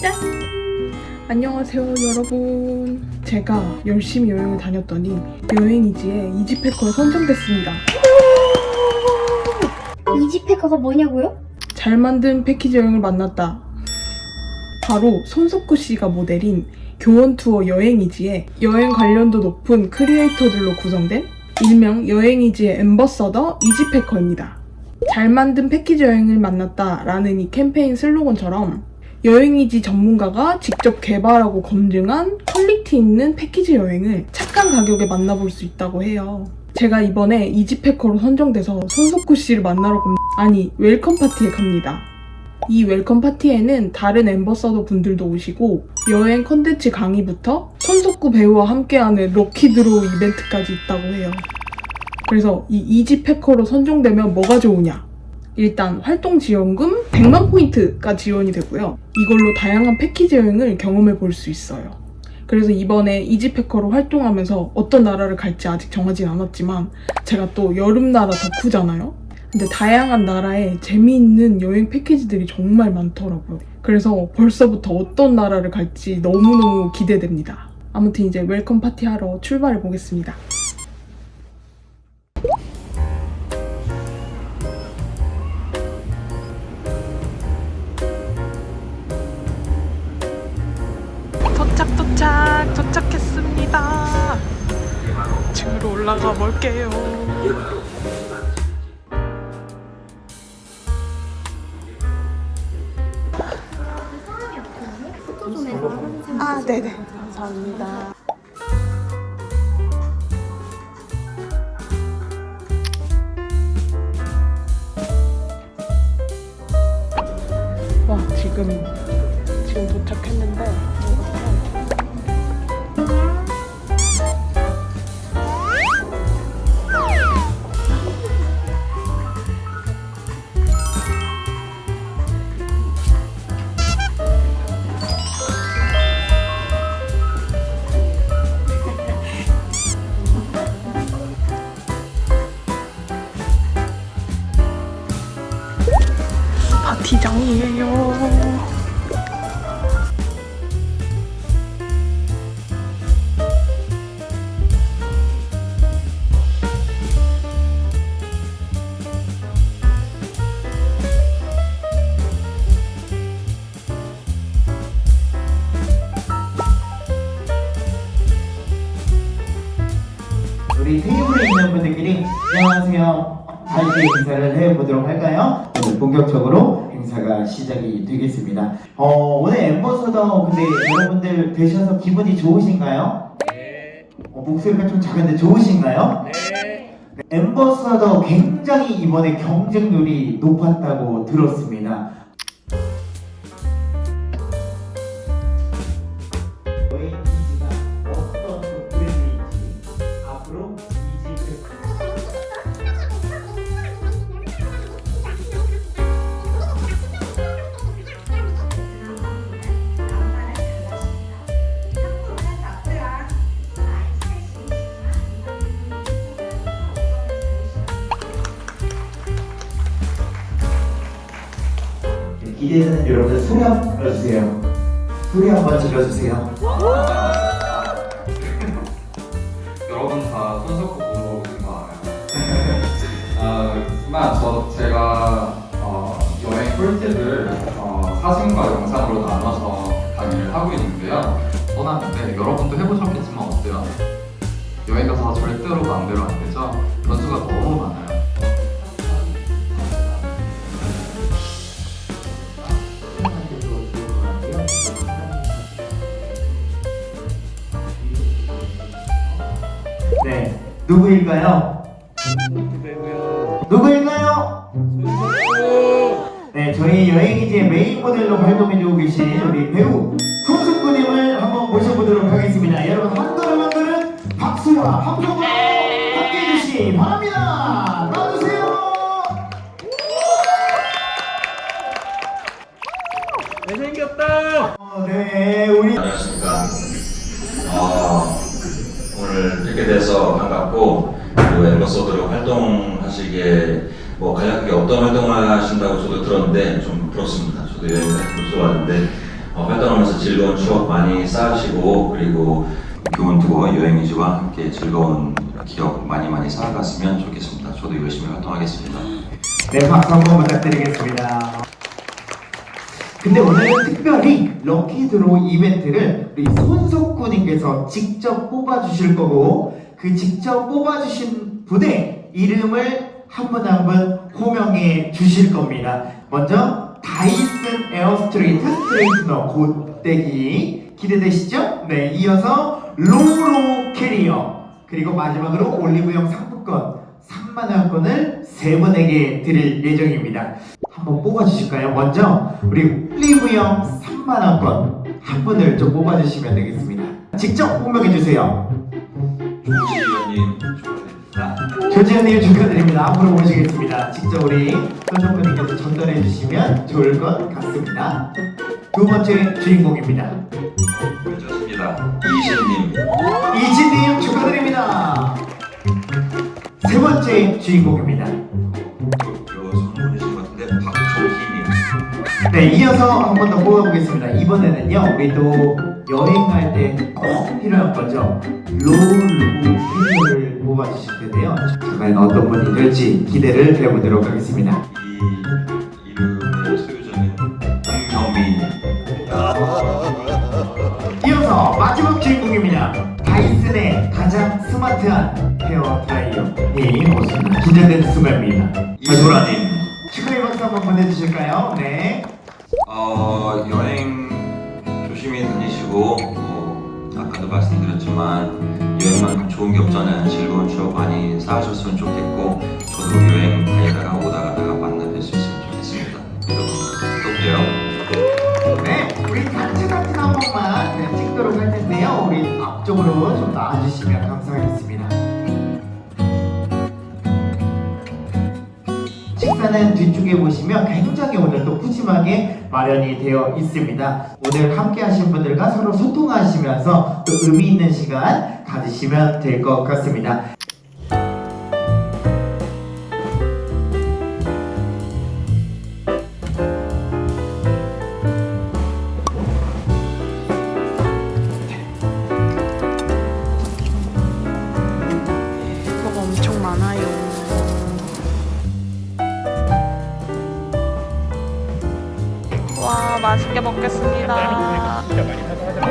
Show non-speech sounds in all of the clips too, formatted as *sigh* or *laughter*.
짠! 안녕하세요, 여러분. 제가 열심히 여행을 다녔더니 여행이지에 이지패커에 선정됐습니다. 이지패커가 뭐냐고요? 잘 만든 패키지 여행을 만났다. 바로 손석구 씨가 모델인 교원 투어 여행이지에 여행 관련도 높은 크리에이터들로 구성된 일명 여행이지의 엠버서더 이지패커입니다. 잘 만든 패키지 여행을 만났다 라는 이 캠페인 슬로건처럼 여행이지 전문가가 직접 개발하고 검증한 퀄리티 있는 패키지 여행을 착한 가격에 만나볼 수 있다고 해요. 제가 이번에 이지패커로 선정돼서 손석구 씨를 만나러 갑니다. 아니 웰컴 파티에 갑니다. 이 웰컴 파티에는 다른 엠버서더 분들도 오시고 여행 컨텐츠 강의부터 손석구 배우와 함께하는 럭키드로우 이벤트까지 있다고 해요. 그래서 이 이지패커로 선정되면 뭐가 좋으냐? 일단 활동 지원금 100만 포인트가 지원이 되고요. 이걸로 다양한 패키지 여행을 경험해 볼 수 있어요. 그래서 이번에 이지패커로 활동하면서 어떤 나라를 갈지 아직 정하진 않았지만 제가 또 여름 나라 덕후잖아요. 근데 다양한 나라에 재미있는 여행 패키지들이 정말 많더라고요. 그래서 벌써부터 어떤 나라를 갈지 너무너무 기대됩니다. 아무튼 이제 웰컴 파티 하러 출발해 보겠습니다. 올라가 볼게요. 해봐. 아, 네네. 감사합니다. 파티장이에요. 우리 테이블에 있는 분들끼리 안녕하세요. 함께 인사를 해보도록 할까요? 본격적으로 행사가 시작이 되겠습니다. 어, 오늘 엠버서더 근데 여러분들 되셔서 기분이 좋으신가요? 네. 어, 목소리가 좀 작은데 좋으신가요? 네. 엠버서더 굉장히 이번에 경쟁률이 높았다고 들었습니다. 기대되는 여러분들 소리 한번 불러주세요. 소리 한번 질러주세요. *laughs* 여러분 다 손석구 계신 거 알아요? *laughs* 아, 하지만 저 제가 어, 여행 꿀팁을 어, 사진과 영상으로 나눠서 강의를 하고 있는데요. 떠났는데 여러분도 해보셨겠지만 어때요? 여행 가서 절대로 마음대로 안 되죠? 변수가 너무 많아요. 누구일까요? 누구일까요? 네, 저희 여행이지의 메인 모델로 활동해주고 계신 우리 배우 손숙구님을 한번 모셔보도록 하겠습니다. 여러분 한 걸음 한 걸음 박수와 함성 활동을 하신다고 저도 들었는데 좀 부럽습니다. 저도 여행 다니고 좋아하는데 어, 활동하면서 즐거운 추억 많이 쌓으시고 그리고 교원 투어 여행이지와 함께 즐거운 기억 많이 많이 쌓아갔으면 좋겠습니다. 저도 열심히 활동하겠습니다. 네, 박수 한번 부탁드리겠습니다. 근데 오늘은 특별히 럭키드로 이벤트를 우리 손석구님께서 직접 뽑아주실 거고 그 직접 뽑아주신 분의 이름을 한 분 한분 호명해 주실 겁니다. 먼저 다이슨 에어스트레이트 스트레이트너 고데기 기대되시죠? 네, 이어서 로로 캐리어 그리고 마지막으로 올리브영 상품권 3만원권을 세 분에게 드릴 예정입니다. 한번 뽑아주실까요? 먼저 우리 올리브영 3만원권 한 분을 좀 뽑아주시면 되겠습니다. 직접 호명해주세요. 조지 위원님 축하드립니다. 조지현님 축하드립니다. 앞으로 모시겠습니다. 직접 우리 손정근님께서 전달해 주시면 좋을 것 같습니다. 두 번째 주인공입니다. 좋습니다. 이신님 이진님 축하드립니다. 세 번째 주인공입니다. 네, 이어서 한 번 더 뽑아보겠습니다. 이번에는요, 우리 또 여행할 때꼭 필요한 거죠. 캐리어를 뽑아 주실 텐데요. 과연 어떤 분이 될지 기대를 해보도록 하겠습니다. 이 이름의 소유자는 김경민 이어서 마지막 주인공입니다. 다이슨의 가장 스마트한 헤어 드라이어님 오십니다. 기대되는 순간입니다. 이소라님 축하의 박수 한번 보내주실까요? 네. 어, 쌓으셨으면 좋겠고 저도 여행 다니다가 오다가 다가 만나 뵐 수 있으면 좋겠습니다. 여러분 또 봬요. 네, 우리 단체 사진 한 번만 네, 찍도록 할 텐데요. 우리 앞쪽으로 좀 나와주시면 감사하겠습니다. 식사는 뒤쪽에 보시면 굉장히 오늘 또 푸짐하게 마련이 되어 있습니다. 오늘 함께 하신 분들과 서로 소통하시면서 또 의미 있는 시간 가지시면 될 것 같습니다.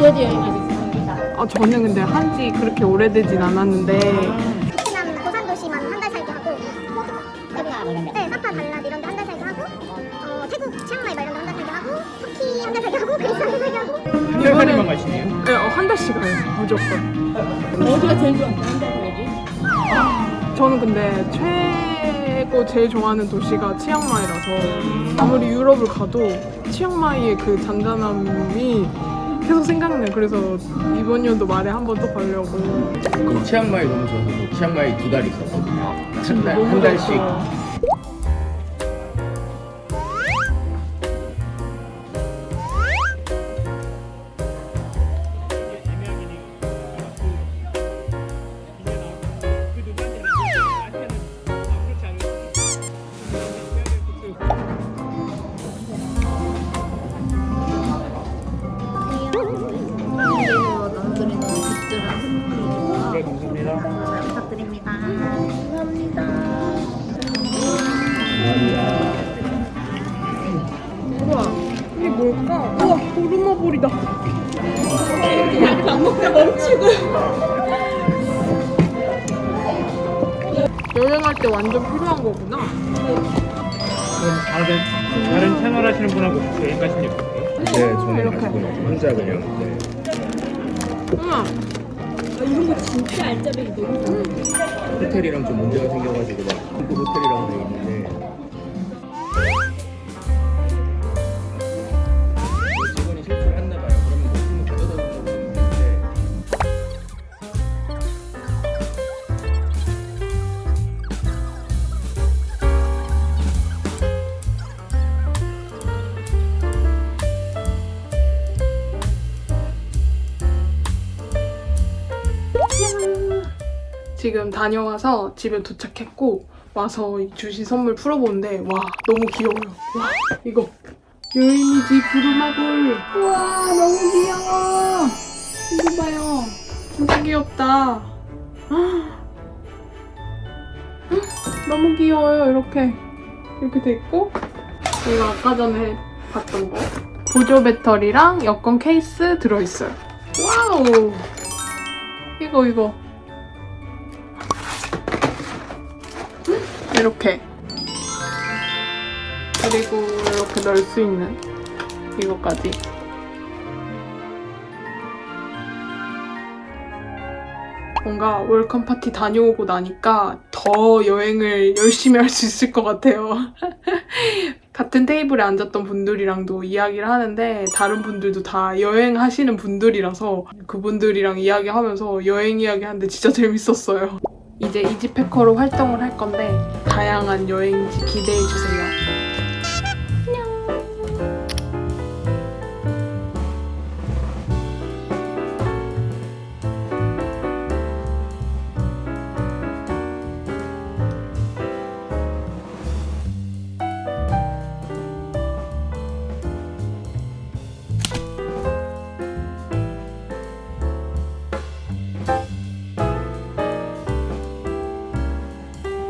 어디어디 여행하겠습니다. 아 저는 근데 한지 그렇게 오래되진 않았는데 베트남 고산 도시만 한 달 살기 하고 네, 사파 달랏 이런 데 한 달 살기 하고 어, 태국 치앙마이 막 이런 데 한 달 살기 하고 터키 한 달 살기 하고 그리스 한 달 살기 하고 이번에 가시네요? 네, 어, 한 달씩 가요 무조건. 어디가 제일 좋아하는 한달 살기? 저는 근데 최고 제일 좋아하는 도시가 치앙마이라서 아무리 유럽을 가도 치앙마이의 그 잔잔함이 계속 생각나요. 그래서 이번 연도 말에 한 번 또 가려고. 그 치앙마이 너무 좋아서 저 치앙마이 두 달 있었거든요. 한, 달, 한 달씩. 좋죠. 도루마볼이다. 여행할 때 완전 필요한 거구나. 그럼 다른, 다른 채널 하시는 분하고 여행 가신 적 있어요? 네, 저는 이렇게. 혼자 그냥. 네. 우와 호텔이랑 좀 문제가 생겨가지고 막그 호텔이랑 돼 있는데. 지금 다녀와서 집에 도착했고 와서 이 주시 선물 풀어보는데 와 너무 귀여워요. 와 이거 여행이지 부루마블. 우와 너무 귀여워. 이거 봐요. 진짜 귀엽다. 헉, 너무 귀여워요 이렇게 이렇게 돼 있고 이거 아까 전에 봤던 거 보조 배터리랑 여권 케이스 들어있어요. 와우. 이거 이거 이렇게 그리고 이렇게 넣을 수 있는 이거까지 뭔가 월컴 파티 다녀오고 나니까 더 여행을 열심히 할 수 있을 것 같아요. *laughs* 같은 테이블에 앉았던 분들이랑도 이야기를 하는데 다른 분들도 다 여행하시는 분들이라서 그분들이랑 이야기하면서 여행 이야기하는데 진짜 *laughs* 재밌었어요. 이제 이지패커로 활동을 할 건데 다양한 여행지 기대해 주세요.